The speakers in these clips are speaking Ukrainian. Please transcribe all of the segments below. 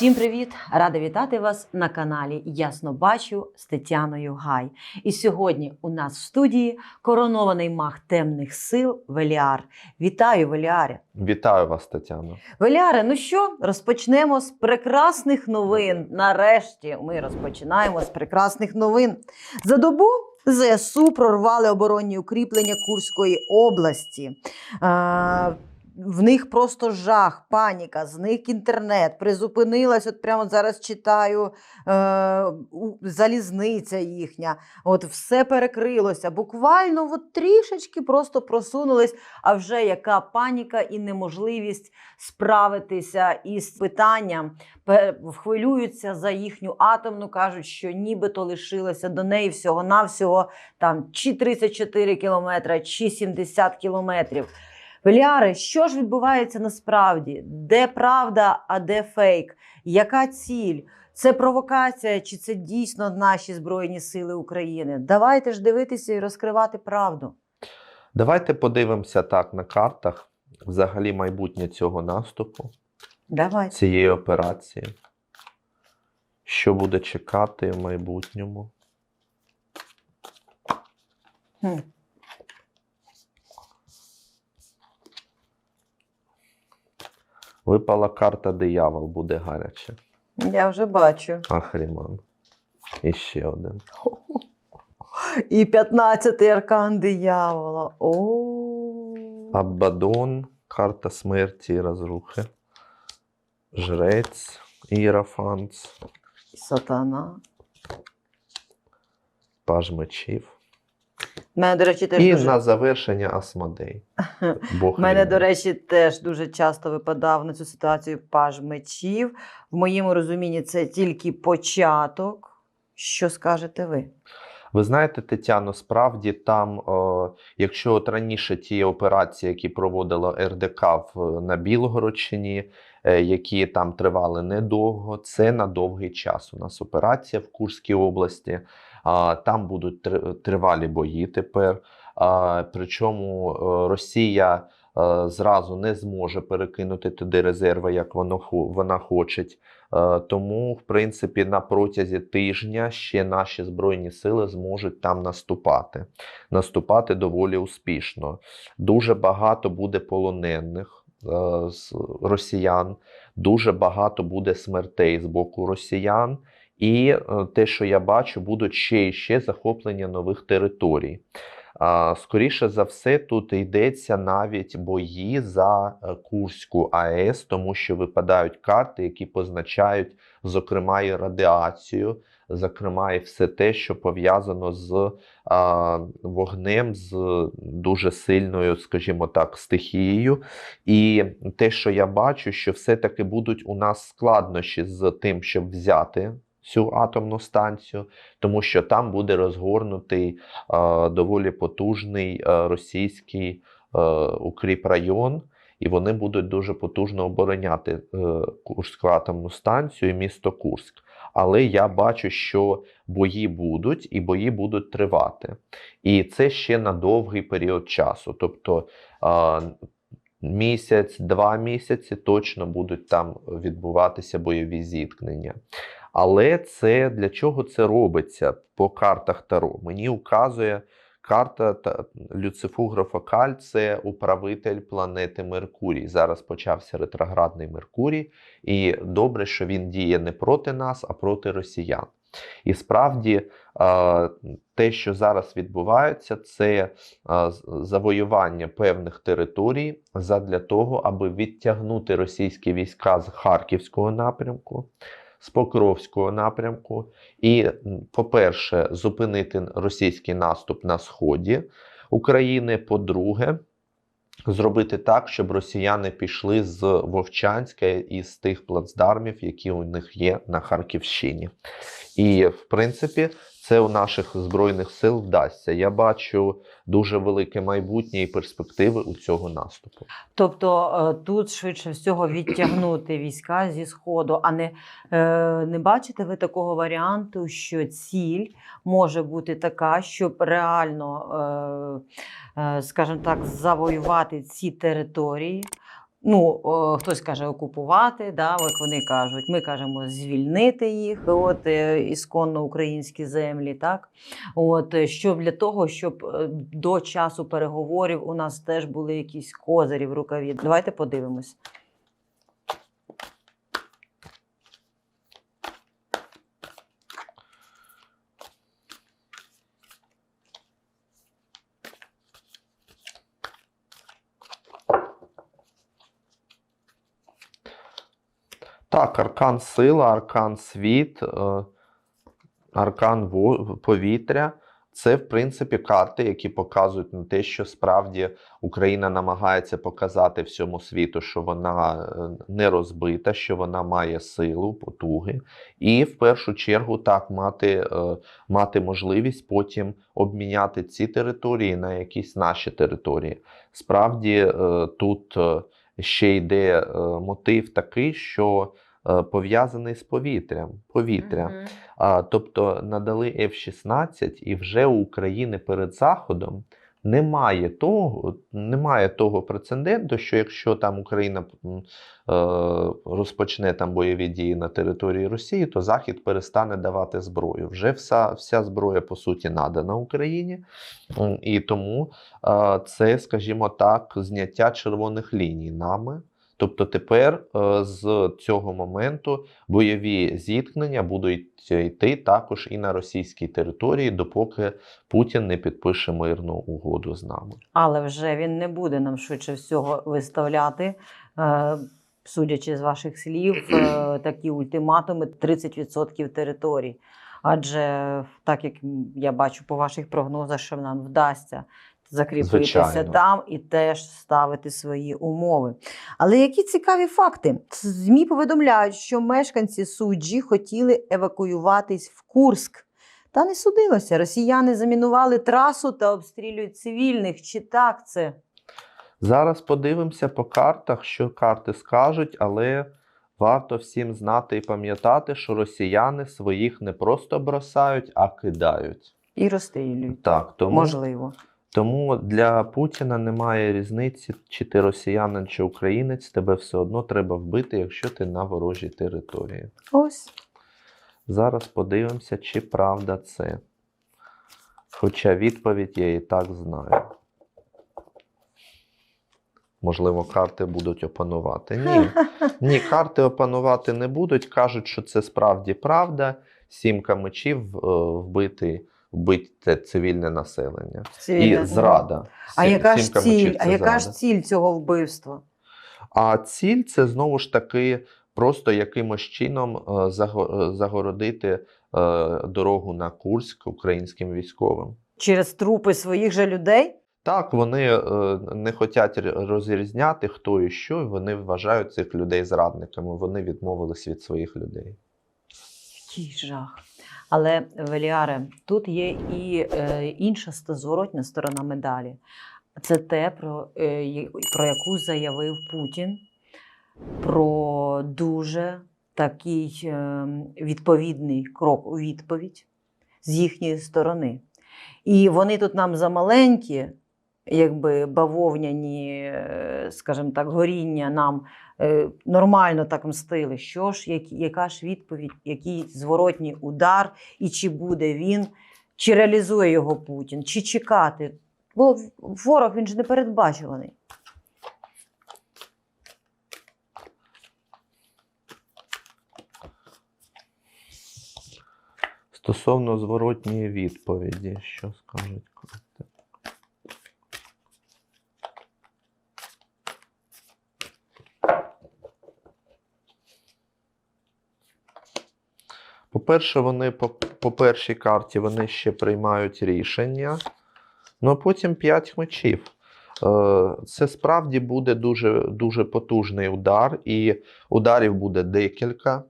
Всім привіт! Рада вітати вас на каналі Ясно Бачу з Тетяною Гай. І сьогодні у нас в студії коронований маг темних сил Веліар. Вітаю, Веліаре! Вітаю вас, Тетяно. Веліаре, ну що, розпочнемо з прекрасних новин. Нарешті ми розпочинаємо з прекрасних новин. За добу ЗСУ прорвали оборонні укріплення Курської області. В них просто жах, паніка, з них інтернет призупинилась. От прямо зараз читаю е, залізниця їхня. От все перекрилося. Буквально от трішечки просто просунулись. А вже яка паніка і неможливість справитися із питанням. Хвилюються за їхню атомну, кажуть, що нібито лишилося до неї всього-навсього там чи 34 кілометри, чи 70 кілометрів. Веліари, що ж відбувається насправді? Де правда, а де фейк? Яка ціль? Це провокація, чи це дійсно наші Збройні Сили України? Давайте ж дивитися і розкривати правду. Давайте подивимося так на картах взагалі майбутнє цього наступу, Давайте. цієї операції. Що буде чекати в майбутньому? Хм. Випала карта диявол, буде гаряче. Я вже бачу. Ахріман. І ще один. І 15-й аркан диявола. О. Абадон, карта смерті і розрухи. Жрець, Іерафанц, Сатана. паж мечів. Мене, до речі, теж І дуже... на завершення Асмодей. Бог У мене, до речі, теж дуже часто випадав на цю ситуацію паж мечів. В моєму розумінні це тільки початок. Що скажете ви? Ви знаєте, Тетяно, справді там, е, якщо от раніше ті операції, які проводила РДК в, на Білгородщині, е, які там тривали недовго, це на довгий час. У нас операція в Курській області. Там будуть тривалі бої тепер. Причому е, Росія е, зразу не зможе перекинути туди резерви, як вона хоче. Е, Тому, в принципі, на протязі тижня ще наші збройні сили зможуть там наступати, наступати доволі успішно. Дуже багато буде полонених росіян, дуже багато буде смертей з боку росіян. І е, те, що я бачу, будуть ще і ще захоплення нових територій. Скоріше за все, тут йдеться навіть бої за е, Курську АЕС, тому що випадають карти, які позначають, зокрема, і радіацію, зокрема, і все те, що пов'язано з вогнем, з дуже сильною, скажімо так, стихією. І те, що я бачу, що все-таки будуть у нас складнощі з тим, щоб взяти. Цю атомну станцію, тому що там буде розгорнутий е, доволі потужний е, російський е, укріп і вони будуть дуже потужно обороняти е, Курську атомну станцію і місто Курськ. Але я бачу, що бої будуть і бої будуть тривати. І це ще на довгий період часу. Тобто е, місяць, два місяці точно будуть там відбуватися бойові зіткнення. Але це для чого це робиться по картах Таро? Мені указує карта та Люцифугра Фокаль це управитель планети Меркурій. Зараз почався ретроградний Меркурій, і добре, що він діє не проти нас, а проти росіян. І справді те, що зараз відбувається, це завоювання певних територій задля того, аби відтягнути російські війська з Харківського напрямку, з Покровського напрямку, і, по-перше, зупинити російський наступ на сході України. По-друге, зробити так, щоб росіяни пішли з Вовчанська і з тих плацдармів, які у них є на Харківщині. І, в принципі, це у наших збройних сил вдасться. Я бачу дуже велике майбутнє і перспективи у цього наступу. Тобто е, тут швидше всього відтягнути війська зі сходу, а не, е, не бачите ви такого варіанту, що ціль може бути така, щоб реально, е, скажімо так, завоювати ці території. Ну, хтось каже окупувати, да, як вони кажуть. Ми кажемо звільнити їх, от е, ісконно українські землі, так от е, щоб для того, щоб е, до часу переговорів у нас теж були якісь козирі в рукаві. Давайте подивимось. Так, аркан сила, аркан світ, е, аркан повітря. Це, в принципі, карти, які показують на те, що справді Україна намагається показати всьому світу, що вона е, не розбита, що вона має силу, потуги, і в першу чергу так мати, е, мати можливість потім обміняти ці території на якісь наші території. Справді тут ще йде е, мотив такий, що е, пов'язаний з повітрям. Повітря. Угу. А, тобто надали F-16, і вже у України перед Заходом немає того, немає того прецеденту, що якщо там Україна е, розпочне там бойові дії на території Росії, то Захід перестане давати зброю. Вже вся, вся зброя по суті надана Україні, і тому е, це, скажімо так, зняття червоних ліній нами. Тобто тепер е, з цього моменту бойові зіткнення будуть йти також і на російській території, допоки Путін не підпише мирну угоду з нами. Але вже він не буде нам швидше всього виставляти, е, судячи з ваших слів, е, такі ультиматуми 30% територій. Адже так як я бачу по ваших прогнозах, що нам вдасться закріпитися Звичайно. там і теж ставити свої умови. Але які цікаві факти? ЗМІ повідомляють, що мешканці суджі хотіли евакуюватись в Курск. Та не судилося. Росіяни замінували трасу та обстрілюють цивільних. Чи так це? Зараз подивимося по картах, що карти скажуть, але варто всім знати і пам'ятати, що росіяни своїх не просто бросають, а кидають. І розстрілюють. Так, тому Можливо. Тому для Путіна немає різниці, чи ти росіянин, чи українець, тебе все одно треба вбити, якщо ти на ворожій території. Ось. Зараз подивимося, чи правда це. Хоча відповідь я і так знаю. Можливо, карти будуть опанувати. Ні, ні, карти опанувати не будуть. Кажуть, що це справді правда. Сімка мечів е, вбити, вбити цивільне населення. Цивільне. І зрада. А Сім- яка ж ціль? А це яка ж ціль цього вбивства? А ціль це знову ж таки просто якимось чином е, е, загородити е, дорогу на Курськ українським військовим. Через трупи своїх же людей? Так, вони не хочуть розрізняти, хто і що, і вони вважають цих людей зрадниками. Вони відмовились від своїх людей. Який жах. Але, Веліаре, тут є і е, інша зворотня сторона медалі. Це те, про, е, про яку заявив Путін, про дуже такий е, відповідний крок у відповідь з їхньої сторони. І вони тут нам замаленькі, якби бавовняні, е, скажімо так, горіння нам е, нормально так мстили. Що ж, яка ж відповідь, який зворотній удар, і чи буде він, чи реалізує його Путін, чи чекати? Бо ворог він ж не передбачуваний. Стосовно зворотньої відповіді, що скажуть карти? По-перше, вони по, по першій карті вони ще приймають рішення, ну а потім 5 мечів. Е, Це справді буде дуже, дуже потужний удар, і ударів буде декілька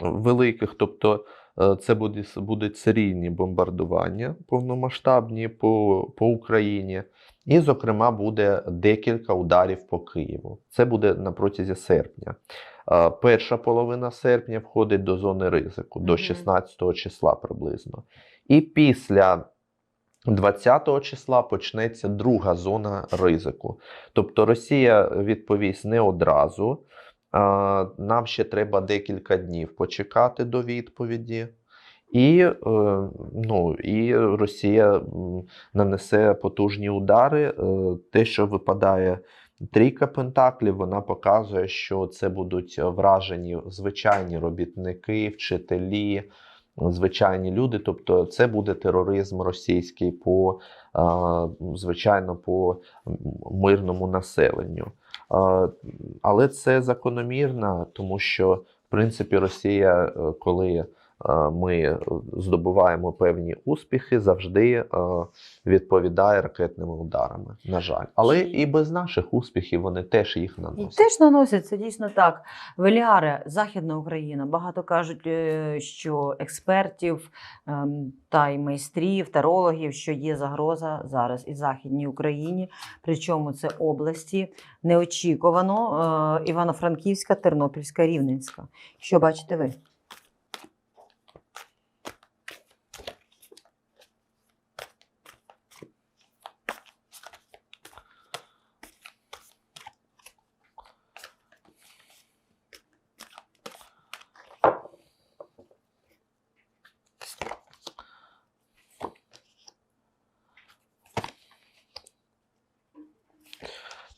великих. Тобто Е, Це буде, будуть серійні бомбардування повномасштабні по, по Україні. І, зокрема, буде декілька ударів по Києву. Це буде на протязі серпня. Перша половина серпня входить до зони ризику, до Мгм. 16 числа приблизно. І після 20 числа почнеться друга зона ризику. Тобто Росія відповість не одразу. Нам ще треба декілька днів почекати до відповіді. І, е, ну, і Росія нанесе потужні удари. Е, Те, що випадає трійка пентаклів, вона показує, що це будуть вражені звичайні робітники, вчителі, звичайні люди. Тобто, це буде тероризм російський по звичайно по мирному населенню. Але це закономірно, тому що в принципі Росія, е, коли ми е, здобуваємо певні успіхи, завжди е, відповідає ракетними ударами. На жаль, але і без наших успіхів вони теж їх І наносять. теж наносять, це дійсно так. Веліари, Західна Україна. Багато кажуть, е, що експертів ем, та й майстрів, тарологів, що є загроза зараз і Західній Україні. Причому це області неочікувано е, Івано-Франківська, Тернопільська, Рівненська. Що бачите ви?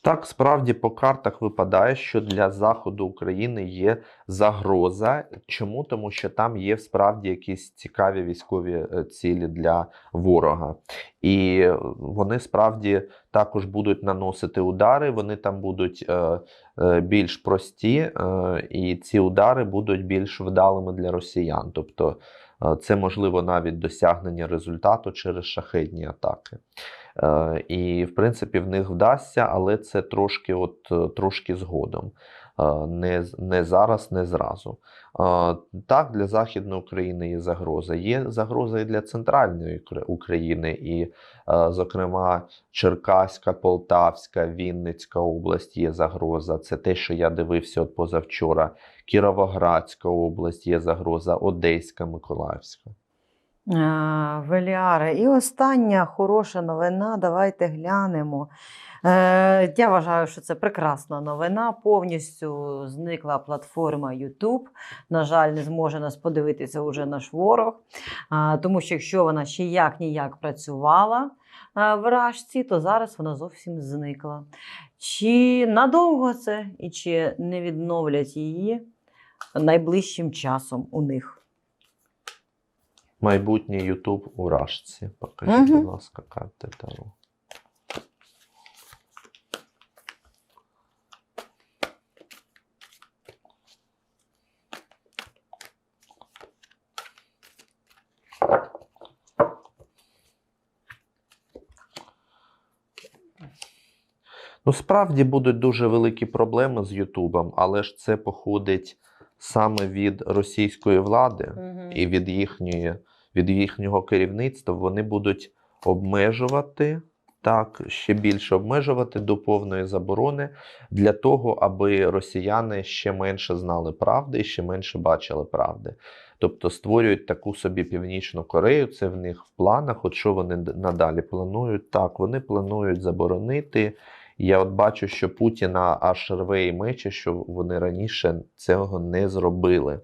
Так, справді по картах випадає, що для заходу України є загроза. Чому? Тому що там є справді якісь цікаві військові е, цілі для ворога, і е, вони справді також будуть наносити удари. Вони там будуть е, е, більш прості, е, і ці удари будуть більш вдалими для росіян. Тобто це можливо навіть досягнення результату через шахетні атаки. Е, І, в принципі, в них вдасться, але це трошки, от, е, трошки згодом. Е, Не, не зараз, не зразу. Е, Так, для Західної України є загроза. Є загроза і для центральної Кр- України, і, е, зокрема, Черкаська, Полтавська, Вінницька область є загроза. Це те, що я дивився от позавчора. Кіровоградська область є загроза, Одеська, Миколаївська. Е, Веліари. І остання хороша новина. Давайте глянемо. Е, Я вважаю, що це прекрасна новина. Повністю зникла платформа YouTube. На жаль, не зможе нас подивитися уже наш ворог. Тому що якщо вона ще як ніяк працювала в Рашці, то зараз вона зовсім зникла. Чи надовго це і чи не відновлять її найближчим часом у них? Майбутній Ютуб у Рашці. Покажіть, Мгм. будь ласка, карти Таро. Ну, справді будуть дуже великі проблеми з Ютубом, але ж це походить саме від російської влади і від їхньої, від їхнього керівництва вони будуть обмежувати так, ще більше обмежувати до повної заборони для того, аби росіяни ще менше знали правди і ще менше бачили правди. Тобто створюють таку собі північну Корею, це в них в планах. От що вони надалі планують? Так, вони планують заборонити. Я от бачу, що Путіна аж рве і мече, що вони раніше цього не зробили.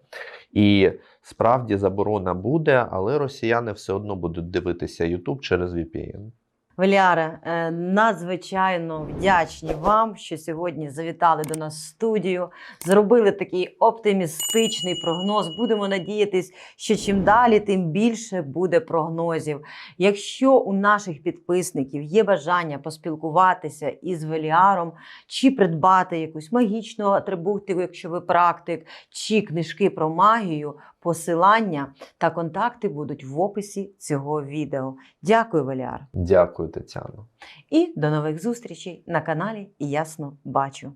І справді заборона буде, але росіяни все одно будуть дивитися YouTube через VPN. Веліаре, е, надзвичайно вдячні вам, що сьогодні завітали до нас в студію, зробили такий оптимістичний прогноз. Будемо надіятись, що чим далі, тим більше буде прогнозів. Якщо у наших підписників є бажання поспілкуватися із Веліаром, чи придбати якусь магічну атрибутику, якщо ви практик, чи книжки про магію, посилання та контакти будуть в описі цього відео. Дякую, Валяр. Дякую, Тетяно. І до нових зустрічей на каналі Ясно Бачу.